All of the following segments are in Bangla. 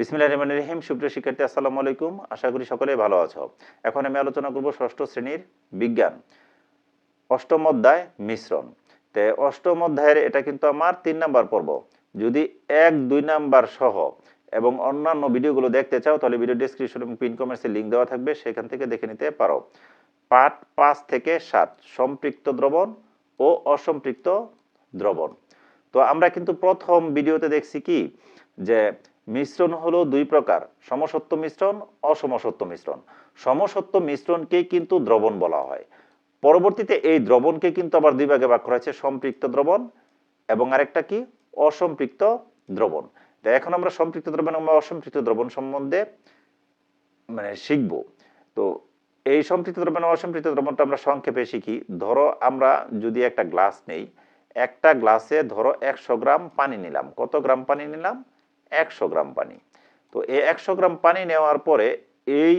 বিসমিল্লাহ রহমান রহিম, সুপ্রিয় শিক্ষার্থী, আসসালামু আলাইকুম। আশা করি সকলে ভালো আছো। এখন আমি আলোচনা করব ষষ্ঠ শ্রেণির বিজ্ঞান, অষ্টম অধ্যায় মিশ্রণ। তে অষ্টম অধ্যায়ের এটা কিন্তু আমার তিন নাম্বার পর্ব। যদি এক, দুই নাম্বার সহ এবং অন্যান্য ভিডিওগুলো দেখতে চাও, তাহলে ভিডিও ডিসক্রিপশন এবং পিন কমেন্টসে লিঙ্ক দেওয়া থাকবে, সেখান থেকে দেখে নিতে পারো। পাঠ পাঁচ থেকে সাত, সম্পৃক্ত দ্রবণ ও অসম্পৃক্ত দ্রবণ। তো আমরা কিন্তু প্রথম ভিডিওতে দেখছি কি? যে মিশ্রণ হলো দুই প্রকার, সমসত্ব মিশ্রণ, অসমসত্ব মিশ্রণ। সমসত্ব মিশ্রণকেই কিন্তু দ্রবণ বলা হয়। পরবর্তীতে এই দ্রবণকে কিন্তু আবার দুই ভাগে ভাগ করা হয়েছে, সম্পৃক্ত দ্রবণ এবং আরেকটা কি? অসম্পৃক্ত দ্রবণ। এখন আমরা সম্পৃক্ত দ্রবণ এবং অসম্পৃক্ত দ্রবণ সম্বন্ধে মানে শিখব। তো এই সম্পৃক্ত দ্রবণ অসম্পৃক্ত দ্রবণটা আমরা সংক্ষেপে শিখি। ধরো আমরা যদি একটা গ্লাস নেই, একটা গ্লাসে ধরো একশো গ্রাম পানি নিলাম। কত গ্রাম পানি নিলাম? একশো গ্রাম পানি। তো এই একশো গ্রাম পানি নেওয়ার পরে এই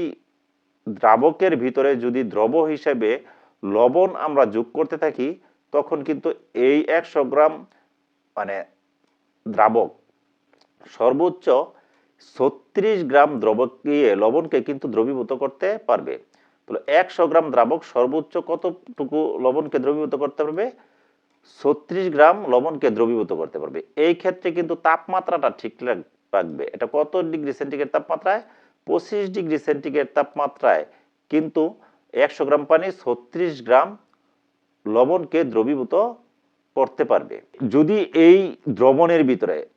দ্রাবকের ভিতরে যদি দ্রব হিসেবে লবণ আমরা যোগ করতে থাকি, তখন কিন্তু এই একশো গ্রাম মানে দ্রাবক সর্বোচ্চ ছত্রিশ গ্রাম দ্রবকে লবণকে কিন্তু দ্রবীভূত করতে পারবে। তাহলে একশো গ্রাম দ্রাবক সর্বোচ্চ কতটুকু লবণকে দ্রবীভূত করতে পারবে? ছত্রিশ গ্রাম লবণকে দ্রবীভূত করতে পারবে। এই ক্ষেত্রে কিন্তু তাপমাত্রাটা ঠিক রাখ- রাখবে এটা কত ডিগ্রি সেন্টিগ্রেড তাপমাত্রায়? পঁচিশ ডিগ্রি সেন্টিগ্রেড তাপমাত্রায়। কিন্তু একশো গ্রাম পানি ছত্রিশ গ্রাম লবণকে দ্রবীভূত করতে পারবে। যদি এই দ্রবণের ভিতরে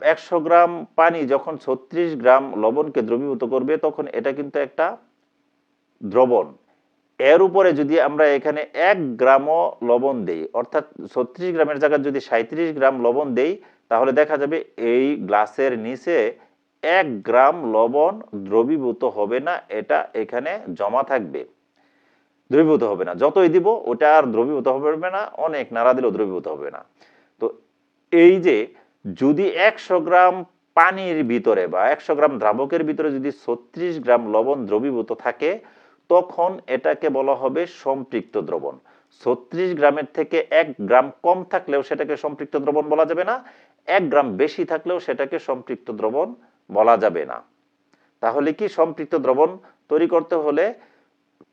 একশো গ্রাম পানি যখন ছত্রিশ গ্রাম লবণকে দ্রবীভূত করবে, তখন এটা কিন্তু একটা দ্রবণ। এর উপরে যদি আমরা এখানে এক গ্রামও লবণ দেই, অর্থাৎ ছত্রিশ গ্রামের জায়গায় যদি সাঁত্রিশ গ্রাম লবণ দেই, তাহলে দেখা যাবে এই গ্লাসের নিচে এক গ্রাম লবণ দ্রবীভূত হবে না, এটা এখানে জমা থাকবে। দ্রবীভূত হবে না। যতই দিব, ওটা আর দ্রবীভূত হবে না, অনেক নাড়া দিলেও দ্রবীভূত হবে না। তো এই যে যদি একশো গ্রাম পানির ভিতরে বা একশো গ্রাম দ্রাবকের ভিতরে যদি ছত্রিশ গ্রাম লবণ দ্রবীভূত থাকে তখন এটাকে বলা হবে সম্পৃক্ত দ্রবণ। ছত্রিশ গ্রামের থেকে এক গ্রাম কম থাকলেও সেটাকে সম্পৃক্ত দ্রবণ বলা যাবে না। এক গ্রাম বেশি থাকলেও সেটাকে সম্পৃক্ত দ্রবণ বলা যাবে না। তাহলে কি সম্পৃক্ত দ্রবণ তৈরি করতে হলে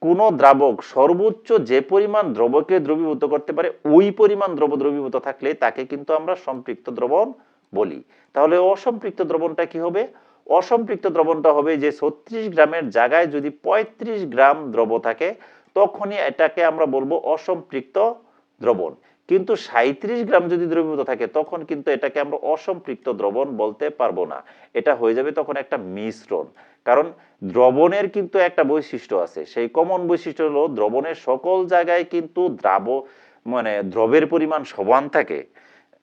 কোন দ্রাবক সর্বোচ্চ যে পরিমাণ দ্রবকে দ্রবীভূত করতে পারে, ওই পরিমাণ দ্রব দ্রবীভূত থাকলে তাকে কিন্তু আমরা সম্পৃক্ত দ্রবণ বলি। তাহলে অসম্পৃক্ত দ্রবণটা কি হবে? অসম্পৃক্ত দ্রবণটা হবে যে ছত্রিশ গ্রামের জায়গায় যদি পঁয়ত্রিশ গ্রাম দ্রব থাকে, তখনই এটাকে আমরা বলব অসম্পৃক্ত দ্রবণ। কিন্তু সাঁত্রিশ গ্রাম যদি দ্রবীভূত থাকে, তখন কিন্তু এটাকে আমরা অসম্পৃক্ত দ্রবণ বলতে পারব না। এটা হয়ে যাবে তখন একটা মিশ্রণ। কারণ দ্রবণের কিন্তু একটা বৈশিষ্ট্য আছে। সেই কমন বৈশিষ্ট্য হলো দ্রবণের সকল জায়গায় কিন্তু দ্রাব মানে দ্রবের পরিমাণ সমান থাকে।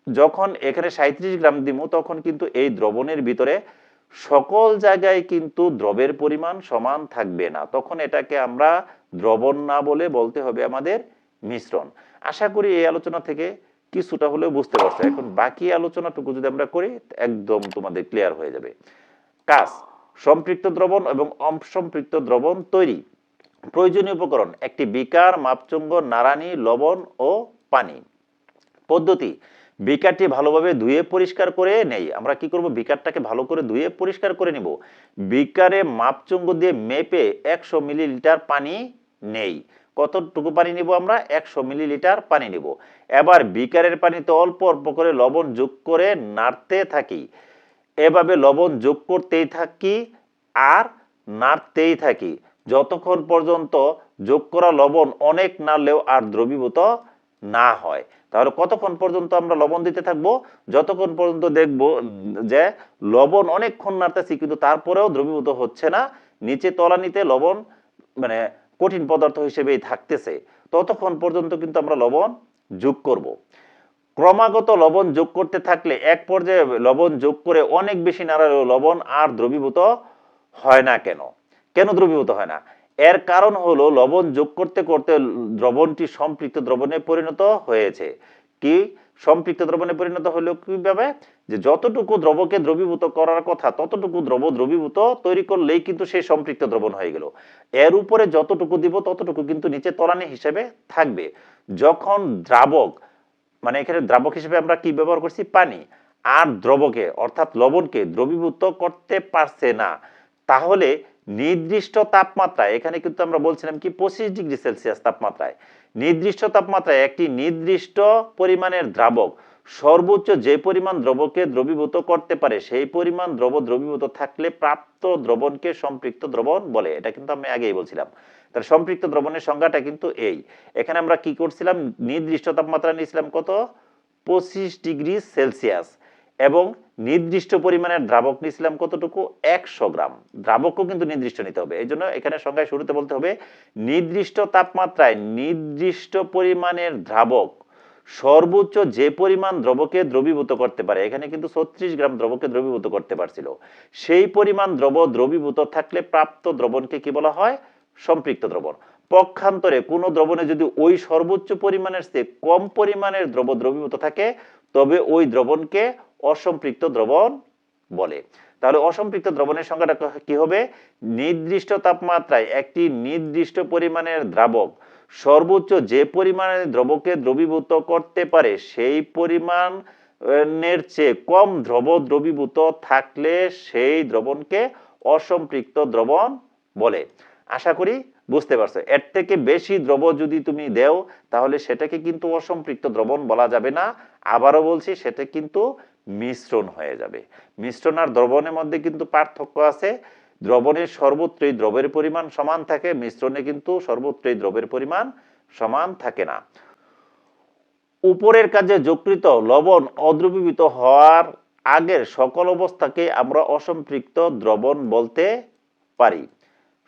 যখন এখানে সাঁত্রিশ গ্রাম দিমু, তখন কিন্তু এই দ্রবণের ভিতরে সকল জায়গায় কিন্তু দ্রবের পরিমাণ সমান থাকবে না। তখন এটাকে আমরা দ্রবণ না বলে বলতে হবে আমাদের মিশ্রণ। আশা করি এই আলোচনা থেকে কিছুটা হলেও বুঝতে পারছ। এখন বাকি আলোচনাটুকু যদি আমরা করি, একদম তোমাদের ক্লিয়ার হয়ে যাবে। কাজ, সম্পৃক্ত দ্রবণ এবং অসম্পৃক্ত দ্রবণ তৈরি। প্রয়োজনীয় উপকরণ, একটি বিকার, মাপচঙ্গ নারানি লবণ ও পানি। পদ্ধতি বিকারটি ভালোভাবে ধুয়ে পরিষ্কার করে নেই। আমরা কি করব? বিকারটাকে ভালো করে ধুয়ে পরিষ্কার করে নিব। বিকারে মাপচুঙ্গ দিয়ে মেপে একশো মিলিলিটার পানি নেই। কতটুকু পানি নিব আমরা? একশো মিলিলিটার পানি নিব। এবার বিকারের পানিতে অল্প অল্প করে লবণ যোগ করে নাড়তে থাকি। এভাবে লবণ যোগ করতেই থাকি আর নাড়তেই থাকি। যতক্ষণ পর্যন্ত যোগ করা লবণ অনেক নাড়লেও আর দ্রবীভূত না হয়। তাহলে কতক্ষণ পর্যন্ত আমরা লবণ দিতে থাকব? যতক্ষণ পর্যন্ত দেখব যে লবণ অনেকক্ষণ নাড়তেছি, কিন্তু তারপরেও দ্রবীভূত হচ্ছে না। নিচে তলানিতে লবণ মানে কঠিন পদার্থ হিসেবেই থাকতেছে। ততক্ষণ পর্যন্ত কিন্তু আমরা লবণ যোগ করব। ক্রমাগত লবণ যোগ করতে থাকলে এক পর্যায়ে লবণ যোগ করে অনেক বেশি নাড়ালেও লবণ আর দ্রবীভূত হয় না কেন? কেন দ্রবীভূত হয় না? এর কারণ হলো লবণ যোগ করতে করতে দ্রবণটি সম্পৃক্ত দ্রবণে পরিণত হয়েছে। কি? সম্পৃক্ত দ্রবণে পরিণত হলো কীভাবে? যে যতটুকু দ্রবকে দ্রবীভূত করার কথা, ততটুকু দ্রব দ্রবীভূত তৈরি করলেই কিন্তু সেই সম্পৃক্ত দ্রবণ হয়ে গেল। এর উপরে যতটুকু দিব, ততটুকু কিন্তু নিচে তলানি হিসেবে থাকবে। যখন দ্রাবক মানে এখানে দ্রাবক হিসেবে আমরা কি ব্যবহার করছি? পানি। আর দ্রবকে, অর্থাৎ লবণকে দ্রবীভূত করতে পারছে না। তাহলে নির্দিষ্ট তাপমাত্রায়, এখানে কিন্তু আমরা বলছিলাম কি পঁচিশ ডিগ্রি সেলসিয়াস তাপমাত্রায়, নির্দিষ্ট তাপমাত্রায় একটি নির্দিষ্ট পরিমাণের দ্রাবক, সর্বোচ্চ যে পরিমাণ দ্রবকে দ্রবীভূত করতে পারে, সেই পরিমাণ দ্রব দ্রবীভূত থাকলে প্রাপ্ত দ্রবণকে সম্পৃক্ত দ্রবণ বলে, এটা কিন্তু আমি আগেই বলছিলাম। তার সম্পৃক্ত দ্রবণের সংজ্ঞাটা কিন্তু এই। এখানে আমরা কি করছিলাম? নির্দিষ্ট তাপমাত্রা নিয়েছিলাম কত? পঁচিশ ডিগ্রি সেলসিয়াস এবং নির্দিষ্ট পরিমাণের দ্রাবক নিয়েছিলাম কতটুকু? একশো গ্রাম। দ্রাবকও কিন্তু নির্দিষ্ট নিতে হবে। এই জন্য এখানে সংখ্যায় শুরুতে বলতে হবে, নির্দিষ্ট তাপমাত্রায় নির্দিষ্ট পরিমাণের দ্রাবক সর্বোচ্চ যে পরিমাণ দ্রবকে দ্রবীভূত করতে পারে, এখানে কিন্তু ছত্রিশ গ্রাম দ্রবকে দ্রবীভূত করতে পারছিল, সেই পরিমাণ দ্রব দ্রবীভূত থাকলে প্রাপ্ত দ্রবণকে কি বলা হয়? সম্পৃক্ত দ্রবণ। পক্ষান্তরে কোনো দ্রবণে যদি ওই সর্বোচ্চ পরিমাণের চেয়ে কম পরিমাণের দ্রব দ্রবীভূত থাকে, তবে ওই দ্রবণকে অসম্পৃক্ত দ্রবণ বলে। তাহলে অসম্পৃক্ত দ্রবণের সংখ্যাটা কি হবে? নির্দিষ্ট তাপমাত্রায় একটি নির্দিষ্ট পরিমাণের দ্রাবক, সর্বোচ্চ যে পরিমাণের দ্রবকে দ্রবীভূত করতে পারে, সেই পরিমাণ এর চেয়ে কম দ্রব দ্রবীভূত থাকলে সেই দ্রবণকে অসম্পৃক্ত দ্রবণ বলে। আশা করি বুঝতে পারছ। এর থেকে বেশি দ্রব যদি তুমি দেও, তাহলে সেটাকে কিন্তু অসম্পৃক্ত দ্রবণ বলা যাবে না। আবারও বলছি, সেটা কিন্তু মিশ্রণ হয়ে যাবে। মিশ্রণ আর দ্রবণের মধ্যে কিন্তু পার্থক্য আছে। দ্রবণের সর্বত্রই দ্রবের পরিমাণ সমান থাকে, মিশ্রণে কিন্তু সর্বত্রই দ্রবের পরিমাণ সমান থাকে না। উপরের কাজে যকৃত লবণ অদ্রবীভূত হওয়ার আগের সকল অবস্থাকে আমরা অসম্পৃক্ত দ্রবণ বলতে পারি।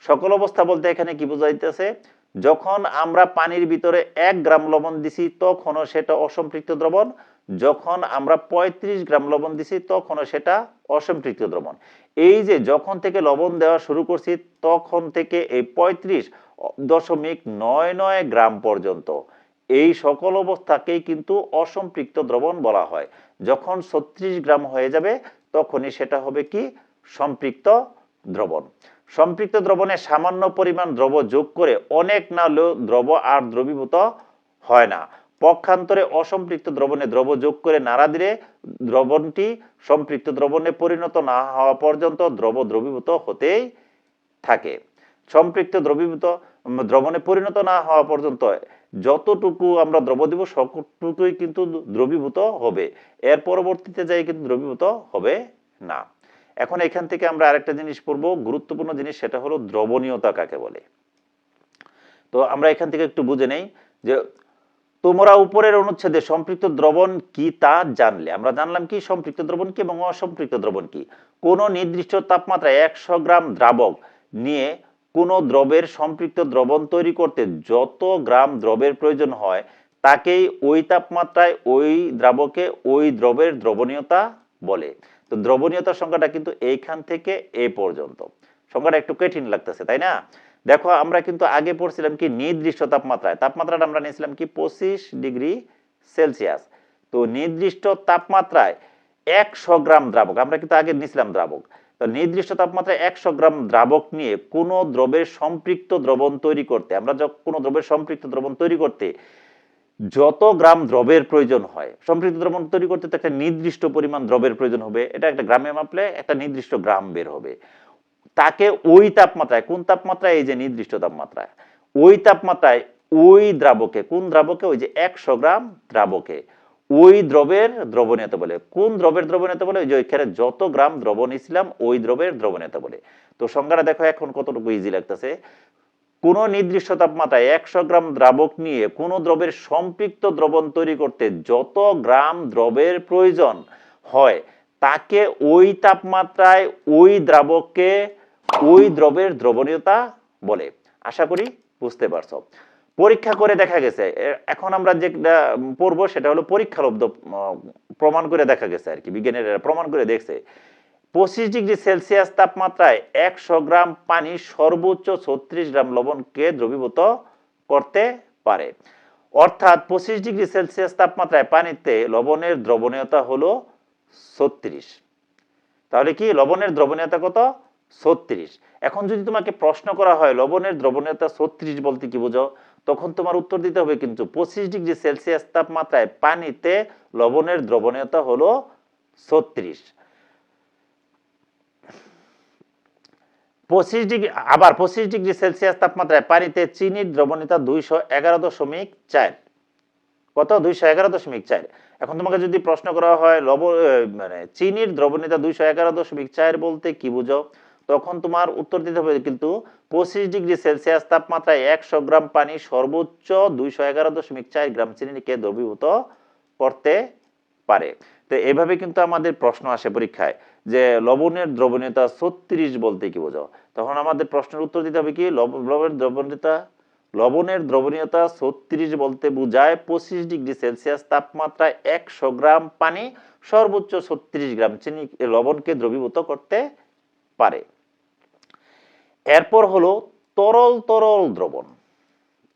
সকল অবস্থা বলতে এখানে কি বোঝাইতেছে? যখন আমরা পানির ভিতরে এক গ্রাম লবণ দিছি, তখনও সেটা অসম্পৃক্ত দ্রবণ যখন আমরা ৩৫ গ্রাম লবণ দিছি, তখনও সেটা অসম্পৃক্ত দ্রবণ। এই যে যখন থেকে লবণ দেওয়া শুরু করছি, তখন থেকে এই পঁয়ত্রিশ দশমিক নয় নয় গ্রাম পর্যন্ত এই সকল অবস্থাকেই কিন্তু অসম্পৃক্ত দ্রবণ বলা হয়। যখন ছত্রিশ গ্রাম হয়ে যাবে, তখনই সেটা হবে কি? সম্পৃক্ত দ্রবণ। সম্পৃক্ত দ্রবণে সামান্য পরিমাণ দ্রব যোগ করে অনেক না দ্রব আর দ্রবীভূত হয় না। পক্ষান্তরে অসম্পৃক্ত দ্রবণে দ্রব যোগ করে নাড়া দিলে দ্রবণটি সম্পৃক্ত দ্রবণে পরিণত না হওয়া পর্যন্ত দ্রব দ্রবীভূত হতেই থাকে। সম্পৃক্ত দ্রবীভূত দ্রবণে পরিণত না হওয়া পর্যন্ত যতটুকু আমরা দ্রব দিব, সবটুকুই কিন্তু দ্রবীভূত হবে। এর পরবর্তীতে যাই কিন্তু দ্রবীভূত হবে না। এখন এখান থেকে আমরা আরেকটা জিনিস পড়ব, গুরুত্বপূর্ণ জিনিস, সেটা হলো দ্রবণীয়তা কাকে বলে। তো আমরা এখান থেকে একটু বুঝে নেই যে তোমরা উপরের অনুচ্ছেদে সম্পৃক্ত দ্রবণ কি তা জানলে? আমরা জানলাম কি সম্পৃক্ত দ্রবণ কি এবং অসম্পৃক্ত দ্রবণ কি? কোন নির্দিষ্ট তাপমাত্রায় একশো গ্রাম দ্রাবক নিয়ে কোনো দ্রবের সম্পৃক্ত দ্রবণ তৈরি করতে যত গ্রাম দ্রবের প্রয়োজন হয়, তাকেই ওই তাপমাত্রায় ওই দ্রাবকে ওই দ্রবের দ্রবণীয়তা বলে। তো দ্রবণীয়তার সংখ্যাটা কিন্তু এইখান থেকে এ পর্যন্ত। সংখ্যাটা একটু কঠিন লাগতেছে, তাই না? দেখো, আমরা কিন্তু আগে পড়ছিলাম কি নির্দিষ্ট তাপমাত্রায়। তাপমাত্রাটা আমরা নিয়েছিলাম কি পঁচিশ ডিগ্রি সেলসিয়াস। তো নির্দিষ্ট তাপমাত্রায় একশো গ্রাম দ্রাবক, আমরা কিন্তু আগে নিয়েছিলাম দ্রাবক। তো নির্দিষ্ট তাপমাত্রায় একশো গ্রাম দ্রাবক নিয়ে কোনো দ্রবের সম্পৃক্ত দ্রবণ তৈরি করতে, আমরা যখন কোনো দ্রবের সম্পৃক্ত দ্রবণ তৈরি করতে যত গ্রাম দ্রবের প্রয়োজন হয়, সম্পৃক্ত দ্রবণ তৈরি করতে তো একটা নির্দিষ্ট পরিমাণ দ্রবের প্রয়োজন হবে। এটা একটা গ্রামে মাপলে একটা নির্দিষ্ট গ্রাম বের হবে। তাকে ওই তাপমাত্রায়, কোন তাপমাত্রায়? এই যে নির্দিষ্ট তাপমাত্রায়। ওই তাপমাত্রায় ওই দ্রাবকে, কোন দ্রাবকে? ওই যে একশো গ্রাম দ্রাবকে। ওই দ্রবের দ্রবণীয়তা বলে। কোন দ্রবের দ্রবণীয়তা বলে? যে ওইখানে যত গ্রাম দ্রবণ নিয়েছিলাম, ওই দ্রবের দ্রবণীয়তা বলে। তো সংজ্ঞাটা দেখো এখন কতটুকু ইজি লাগতেছে। কোন নির্দিষ্ট তাপমাত্রায় একশো গ্রাম দ্রাবক নিয়ে কোন দ্রবের সম্পৃক্ত দ্রবণ তৈরি করতে যত গ্রাম দ্রবের প্রয়োজন হয়, তাকে ওই তাপমাত্রায় ওই দ্রাবককে ওই দ্রবের দ্রবণীয়তা বলে। আশা করি বুঝতে পারছ। পরীক্ষা করে দেখা গেছে। এখন আমরা যেটা পড়ব সেটা হলো পরীক্ষালব্ধ প্রমাণ করে দেখা গেছে আর কি। বিজ্ঞানীরা প্রমাণ করে দেখছে। পঁচিশ ডিগ্রি সেলসিয়াস তাপমাত্রায় একশো গ্রাম পানি সর্বোচ্চ ছত্রিশ গ্রাম লবণকে দ্রবীভূত করতে পারে। অর্থাৎ পঁচিশ ডিগ্রি সেলসিয়াস তাপমাত্রায় পানিতে লবণের দ্রবণীয়তা হলো ছত্রিশ। তাহলে কি? লবণের দ্রবণীয়তা কত? ছত্রিশ। এখন যদি তোমাকে প্রশ্ন করা হয়, লবণের দ্রবণীয়তা ছত্রিশ বলতে কি বোঝো তখন তোমার উত্তর দিতে হবে কিন্তু পঁচিশ ডিগ্রি সেলসিয়াস তাপমাত্রায় পানিতে লবণের দ্রবণীয়তা হলো ছত্রিশ। পঁচিশ ডিগ্রি, আবার পঁচিশ ডিগ্রি সেলসিয়াস তাপমাত্রায় পানিতে চিনির দ্রবণীয়তা দুইশো এগারো দশমিক চার। কত? দুইশো এগারো দশমিক চার। এখন তোমাকে যদি প্রশ্ন করা হয়, লব মানে চিনির দ্রবণীয়তা দুইশো এগারো দশমিক চার বলতে কি বুঝো তখন তোমার উত্তর দিতে হবে কিন্তু পঁচিশ ডিগ্রি সেলসিয়াস তাপমাত্রায় একশো গ্রাম পানি সর্বোচ্চ দুইশো এগারো দশমিক চার গ্রাম চিনিকে দ্রবীভূত করতে পারে। তো এভাবে কিন্তু আমাদের প্রশ্ন আসে পরীক্ষায় যে লবণের দ্রবণীয়তা ছত্রিশ বলতে কি বোঝো তখন আমাদের প্রশ্নের উত্তর দিতে হবে কি? লব- লবণের দ্রবণীয়তা লবণের দ্রবণীয়তা ছত্রিশ বলতে বোঝায় পঁচিশ ডিগ্রি সেলসিয়াস তাপমাত্রায় একশো গ্রাম পানি সর্বোচ্চ ছত্রিশ গ্রাম চিনি, লবণকে দ্রবীভূত করতে পারে। এরপর হলো তরল তরল দ্রবণ।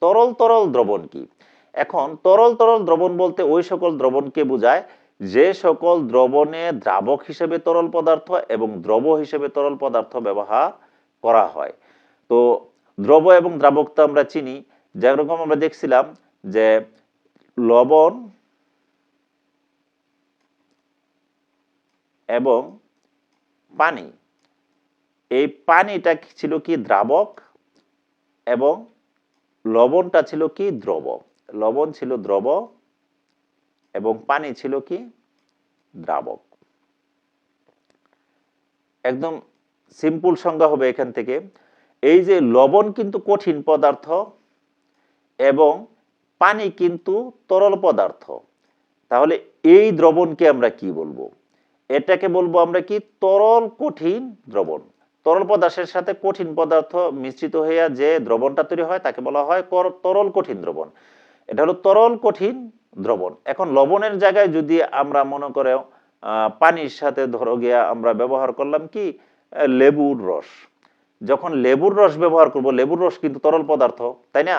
তরল তরল দ্রবণ কি? এখন তরল তরল দ্রবণ বলতে ওই সকল দ্রবণকে বোঝায় যে সকল দ্রবণে দ্রাবক হিসেবে তরল পদার্থ এবং দ্রব হিসেবে তরল পদার্থ ব্যবহার করা হয়। তো দ্রব এবং দ্রাবক তো আমরা চিনি। যেরকম আমরা দেখছিলাম যে লবণ এবং পানি এই পানিটা ছিল কি দ্রাবক এবং লবণটা ছিল কি দ্রব? লবণ ছিল দ্রব এবং পানি ছিল কি দ্রাবক। একদম সিম্পল সংজ্ঞা হবে এখান থেকে। এই যে লবণ কিন্তু কঠিন পদার্থ এবং পানি কিন্তু তরল পদার্থ। তাহলে এই দ্রবণকে আমরা কি বলব? এটাকে বলব আমরা কি তরল কঠিন দ্রবণ। তরল পদার্থের সাথে কঠিন পদার্থ মিশ্রিত হইয়া যে দ্রবণটা তৈরি হয়, তাকে বলা হয় তরল কঠিন দ্রবণ। এটা হলো তরল কঠিন দ্রবণ। এখন লবণের জায়গায় যদি আমরা মনে করে পানির সাথে ধরো গিয়া আমরা ব্যবহার করলাম কি? লেবুর রস। যখন লেবুর রস ব্যবহার করব, লেবুর রস কিন্তু তরল পদার্থ, তাই না?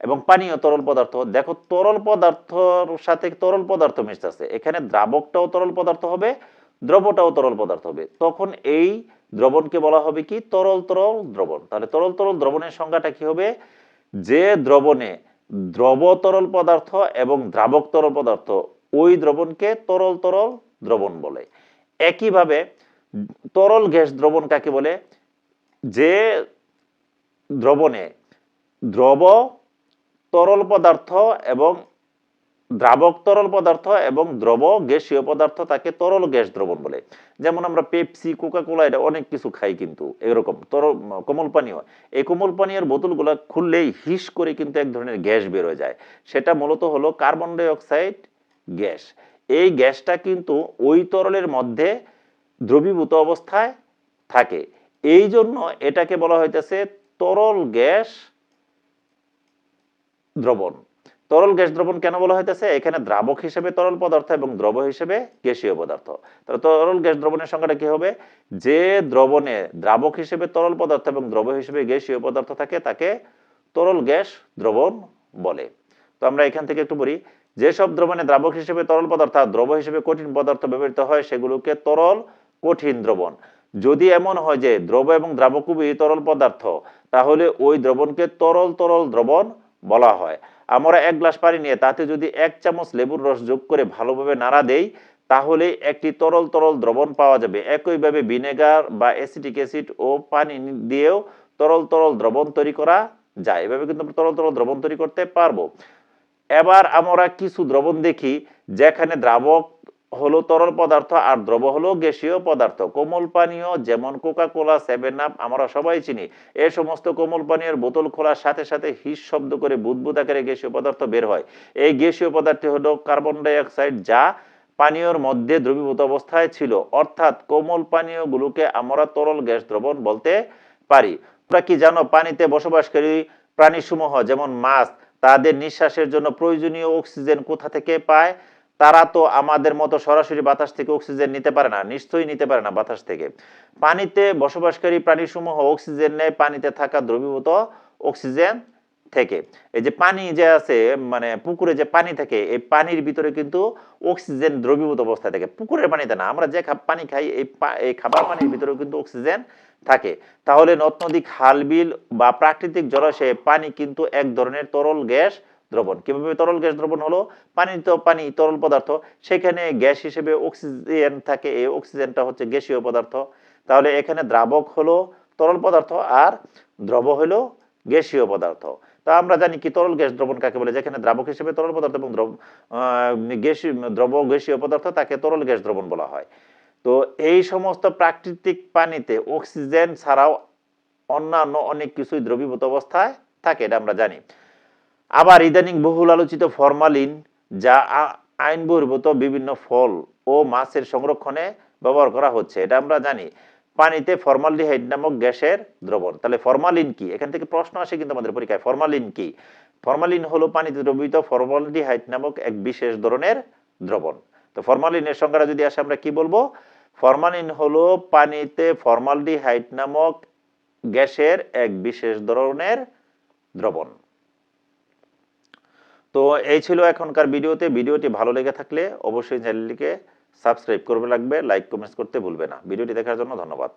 এবং পানীয় তরল পদার্থ। দেখো, তরল পদার্থর সাথে তরল পদার্থ মিশতেছে। এখানে দ্রাবকটাও তরল পদার্থ হবে, দ্রবটাও তরল পদার্থ হবে। তখন এই দ্রবণকে বলা হবে কি? তরল তরল দ্রবণ। তাহলে তরল তরল দ্রবণের সংজ্ঞাটা কি হবে? যে দ্রবণে দ্রব তরল পদার্থ এবং দ্রাবক তরল পদার্থ, ওই দ্রবণকে তরল তরল দ্রবণ বলে। একইভাবে তরল গ্যাস দ্রবণ কাকে বলে? যে দ্রবণে দ্রব তরল পদার্থ এবং দ্রাবক তরল পদার্থ এবং দ্রব গ্যাসীয় পদার্থ তাকে তরল গ্যাস দ্রবণ বলে। যেমন আমরা পেপসি কোকা কোলা এটা অনেক কিছু খাই কিন্তু এরকম তরল, কোমল পানীয় এই কোমল পানীয়ের বোতলগুলো খুললেই হিস করে কিন্তু এক ধরনের গ্যাস বের হয়ে যায়। সেটা মূলত হলো কার্বন ডাই অক্সাইড গ্যাস। এই গ্যাসটা কিন্তু ওই তরলের মধ্যে দ্রবীভূত অবস্থায় থাকে। এই জন্য এটাকে বলা হইতেছে তরল গ্যাস দ্রবণ। তরল গ্যাস দ্রবণ কেন বলা হইতেছে? এখানে দ্রাবক হিসেবে তরল পদার্থ এবং দ্রব হিসেবে গ্যাসীয় পদার্থ। তাহলে তরল গ্যাস দ্রবণের সংখ্যাটা কি হবে? যে দ্রবণে দ্রাবক হিসেবে তরল পদার্থ এবং দ্রব হিসেবে গ্যাসীয় পদার্থ থাকে, তাকে তরল গ্যাস দ্রবণ বলে। তো আমরা এখান থেকে একটু বলি যেসব দ্রবণে দ্রাবক হিসেবে তরল পদার্থ আর দ্রব হিসেবে কঠিন পদার্থ ব্যবহৃত হয়, সেগুলোকে তরল কঠিন দ্রবণ। যদি এমন হয় যে দ্রব এবং দ্রাবক উভয়ই তরল পদার্থ, তাহলে ওই দ্রবণকে তরল তরল দ্রবণ বলা হয়। আমরা এক গ্লাস পানি নিয়ে তাতে যদি এক চামচ লেবুর রস যোগ করে ভালোভাবে নাড়া দেই, তাহলে একটি তরল তরল দ্রবণ পাওয়া যাবে। একইভাবে ভিনেগার বা অ্যাসিটিক অ্যাসিড ও পানি দিয়েও তরল তরল দ্রবণ তৈরি করা যায়। এভাবে কিন্তু আমরা তরল তরল দ্রবণ তৈরি করতে পারব। এবার আমরা কিছু দ্রবণ দেখি, যেখানে দ্রাবক হলো তরল পদার্থ আর দ্রব হলো গ্যাসীয় পদার্থ। কোমল পানীয় যেমন কোকা কোলা সেভেন আপ, আমরা সবাই চিনি। এই সমস্ত কোমল পানীয়ের বোতল খোলার সাথে সাথে হিস শব্দ করে বুদবুদ আকারে গ্যাসীয় পদার্থ বের হয়। এই গ্যাসীয় পদার্থটি হলো কার্বন ডাই অক্সাইড যা পানীয়র মধ্যে দ্রবীভূত অবস্থায় ছিল। অর্থাৎ কোমল পানীয়গুলোকে আমরা তরল গ্যাস দ্রবণ বলতে পারি। তোমরা কি জানো পানিতে বসবাসকারী প্রাণীসমূহ যেমন মাছ, তাদের নিঃশ্বাসের জন্য প্রয়োজনীয় অক্সিজেন কোথা থেকে পায়? তারা তো আমাদের মতো সরাসরি বাতাস থেকে অক্সিজেন নিতে পারে না, নিশ্চয়ই নিতে পারে না বাতাস থেকে। পানিতে বসবাসকারী প্রাণীসমূহ অক্সিজেন নেয়, পানিতে থাকা দ্রবীভূত অক্সিজেন থেকে। এই যে পানি যে আছে মানে পুকুরে যে পানি থাকে, এই পানির ভিতরে কিন্তু অক্সিজেন দ্রবীভূত অবস্থায় থাকে। পুকুরের পানিতে না, আমরা যে পানি খাই, এই এই খাবার পানির ভিতরেও কিন্তু অক্সিজেন থাকে। তাহলে নদ, নদী, খাল, বিল বা প্রাকৃতিক জলাশয়ে পানি কিন্তু এক ধরনের তরল গ্যাস দ্রবণ। কীভাবে তরল গ্যাস দ্রবণ হলো? পানি তো পানি, তরল পদার্থ। সেখানে গ্যাস হিসেবে অক্সিজেন থাকে। এই অক্সিজেনটা হচ্ছে গ্যাসীয় পদার্থ। তাহলে এখানে দ্রাবক হলো তরল পদার্থ আর দ্রব হলো গ্যাসীয় পদার্থ। তা আমরা জানি কি তরল গ্যাস দ্রবণ কাকে বলে? যেখানে দ্রাবক হিসেবে তরল পদার্থ এবং দ্রব গ্যাসীয় দ্রব গ্যাসীয় পদার্থ তাকে তরল গ্যাস দ্রবণ বলা হয়। তো এই সমস্ত প্রাকৃতিক পানিতে অক্সিজেন ছাড়াও অন্যান্য অনেক কিছুই দ্রবীভূত অবস্থায় থাকে, এটা আমরা জানি। আবার ইদানিং বহুল আলোচিত ফরমালিন যা আইন বহির্ভূত বিভিন্ন ফল ও মাছের সংরক্ষণে ব্যবহার করা হচ্ছে। এটা আমরা জানি। পানিতে ফরমালডিহাইড নামক গ্যাসের দ্রবণ। তাহলে ফরমালিন কি? এখান থেকে প্রশ্ন আসে কিন্তু আমাদের পরীক্ষায়, ফরমালিন কি? ফরমালিন হলো পানিতে দ্রবিত ফরমালডিহাইড নামক এক বিশেষ ধরনের দ্রবণ। তো ফরমালিনের সংজ্ঞাটা যদি আসে, আমরা কি বলব? ফরমালিন হলো পানিতে ফরমালডিহাইড নামক গ্যাসের এক বিশেষ ধরনের দ্রবণ। তো এই ছিল এখনকার ভিডিওতে। ভিডিওটি ভালো লেগে থাকলে অবশ্যই চ্যানেলটিকে সাবস্ক্রাইব করবে লাগবে, লাইক, কমেন্টস করতে ভুলবে না। ভিডিওটি দেখার জন্য ধন্যবাদ।